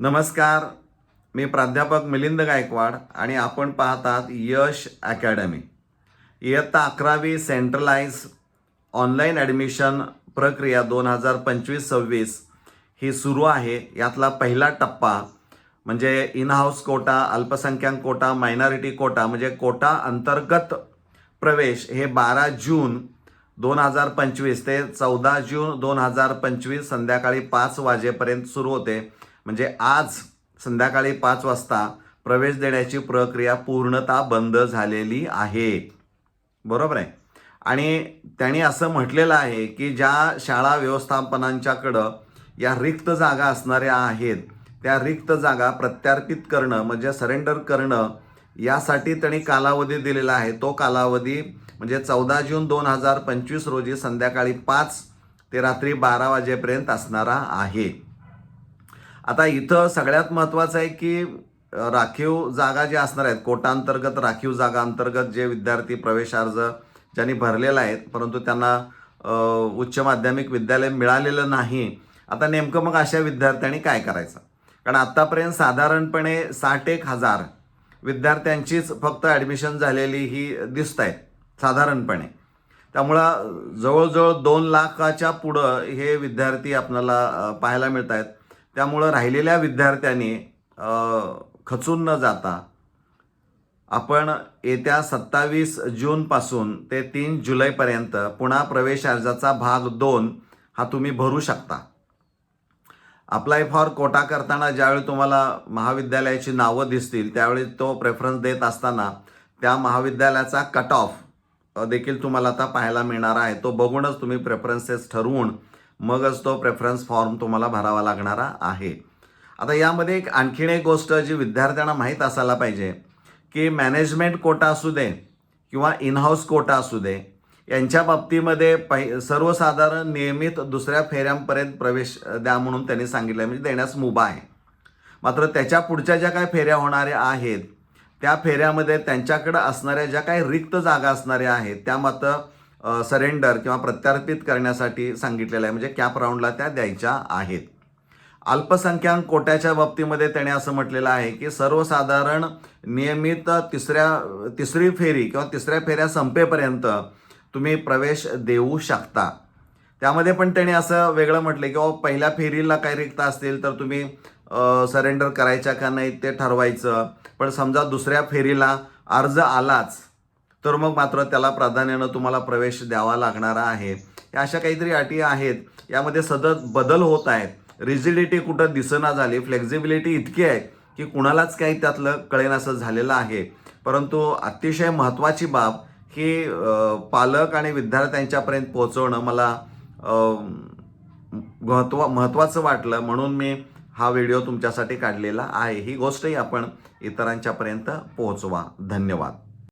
नमस्कार. मी प्राध्यापक मिलिंद गायकवाड आणि आपण पाहतात यश अकॅडमी. इयत्ता अकरावी सेंट्रलाइज ऑनलाईन ॲडमिशन प्रक्रिया दोन हजार पंचवीस सव्वीस ही सुरू आहे. यातला पहिला टप्पा म्हणजे इन हाऊस कोटा अल्पसंख्याक कोटा मायनॉरिटी कोटा म्हणजे कोटा अंतर्गत प्रवेश हे बारा जून दोन हजार पंचवीस ते चौदा जून दोन हजार पंचवीस संध्याकाळी पाच वाजेपर्यंत सुरू होते. म्हणजे आज संध्याकाळी पाच वाजता प्रवेश देण्याची प्रक्रिया पूर्णतः बंद झालेली आहे. बरोबर आहे? आणि त्यांनी असं म्हटलेलं आहे की ज्या शाळा व्यवस्थापनांच्याकडं या रिक्त जागा असणाऱ्या आहेत त्या रिक्त जागा प्रत्यार्पित करणं म्हणजे सरेंडर करणं यासाठी त्यांनी कालावधी दिलेला आहे. तो कालावधी म्हणजे चौदा जून दोन हजार पंचवीस रोजी संध्याकाळी पाच ते रात्री बारा वाजेपर्यंत असणारा आहे. आता इथं सगळ्यात महत्त्वाचं आहे की राखीव जागा ज्या असणार आहेत कोटांतर्गत राखीव जागा अंतर्गत जे विद्यार्थी प्रवेश अर्ज ज्यांनी भरलेला आहेत परंतु त्यांना उच्च माध्यमिक विद्यालय मिळालेलं नाही आता नेमकं मग अशा विद्यार्थ्यांनी काय करायचं? कारण आत्तापर्यंत साधारणपणे साठ एक हजार विद्यार्थ्यांचीच फक्त ॲडमिशन झालेली ही दिसत आहेत साधारणपणे. त्यामुळं जवळजवळ दोन लाखाच्या पुढं हे विद्यार्थी आपल्याला पाहायला मिळत आहेत त्यामुळं राहिलेल्या विद्यार्थ्यांनी खचून न जाता आपण येत्या सत्तावीस जूनपासून ते तीन जुलैपर्यंत पुन्हा प्रवेश अर्जाचा भाग दोन हा तुम्ही भरू शकता. अप्लाय फॉर कोटा करताना ज्यावेळी तुम्हाला महाविद्यालयाची नावं दिसतील त्यावेळी तो प्रेफरन्स देत असताना त्या महाविद्यालयाचा कट ऑफ देखील तुम्हाला आता पाहायला मिळणार आहे. तो बघूनच तुम्ही प्रेफरन्सेस ठरवून मगच तो प्रेफरन्स फॉर्म तुम्हाला भरावा लागणारा आहे. आता यामध्ये एक आणखीन एक गोष्ट जी विद्यार्थ्यांना माहीत असायला पाहिजे की मॅनेजमेंट कोटा असू दे किंवा इन हाऊस कोटा असू दे यांच्या बाबतीमध्ये पहि सर्वसाधारण नियमित दुसऱ्या फेऱ्यांपर्यंत प्रवेश द्या म्हणून त्यांनी सांगितलं आहे म्हणजे देण्यास मुभा आहे. मात्र त्याच्या पुढच्या ज्या काही फेऱ्या होणाऱ्या आहेत त्या फेऱ्यामध्ये त्यांच्याकडं असणाऱ्या ज्या काही रिक्त जागा असणाऱ्या आहेत त्या मात्र सरेंडर किंवा प्रत्यार्पित करण्यासाठी सांगितलेलं आहे. म्हणजे कॅप राऊंडला त्या द्यायच्या आहेत. अल्पसंख्याक कोट्याच्या बाबतीमध्ये त्याने असं म्हटलेलं आहे की सर्वसाधारण नियमित तिसऱ्या तिसरी फेरी किंवा तिसऱ्या फेऱ्या संपेपर्यंत तुम्ही प्रवेश देऊ शकता. त्यामध्ये पण त्याने असं वेगळं म्हटलं की पहिल्या फेरीला काही रिक्त असतील तर तुम्ही सरेंडर करायच्या का नाही ते ठरवायचं. पण समजा दुसऱ्या फेरीला अर्ज आलाच तर मग मात्र त्याला प्राधान्यानं तुम्हाला प्रवेश द्यावा लागणारा आहे. या अशा काहीतरी अटी आहेत. यामध्ये सतत बदल होत आहेत. रिजिडिटी कुठं दिसना झाली फ्लेक्झिबिलिटी इतकी आहे की कुणालाच काही त्यातलं कळेनासं झालेलं आहे. परंतु अतिशय महत्त्वाची बाब ही पालक आणि विद्यार्थ्यांच्यापर्यंत पोहोचवणं मला अ, महत्त्वाचं वाटलं. म्हणून मी हा व्हिडिओ तुमच्यासाठी काढलेला आहे. ही गोष्टही आपण इतरांच्यापर्यंत पोहोचवा. धन्यवाद.